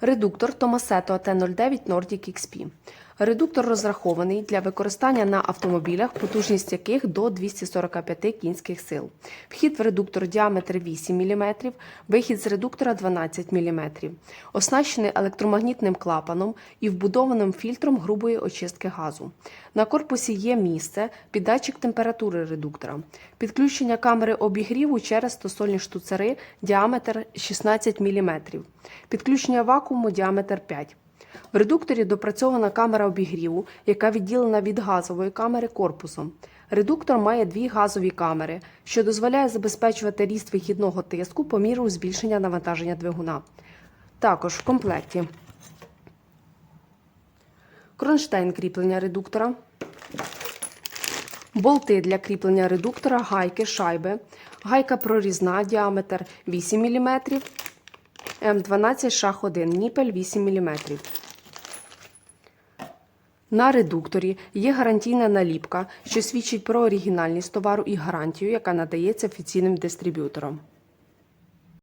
Редуктор Tomasetto T09 Nordic XP. Редуктор розрахований для використання на автомобілях, потужність яких до 245 кінських сил. Вхід в редуктор діаметр 8 мм, вихід з редуктора 12 мм. Оснащений електромагнітним клапаном і вбудованим фільтром грубої очистки газу. На корпусі є місце під датчик температури редуктора, підключення камери обігріву через стосольні штуцери діаметр 16 мм, підключення вакууму діаметр 5 в редукторі допрацьована камера обігріву, яка відділена від газової камери корпусом. Редуктор має дві газові камери, що дозволяє забезпечувати ріст вихідного тиску по міру збільшення навантаження двигуна. Також в комплекті кронштейн кріплення редуктора, болти для кріплення редуктора, гайки, шайби, гайка прорізна, діаметр 8 мм, М12 шах 1, ніпель 8 мм. На редукторі є гарантійна наліпка, що свідчить про оригінальність товару і гарантію, яка надається офіційним дистриб'ютором.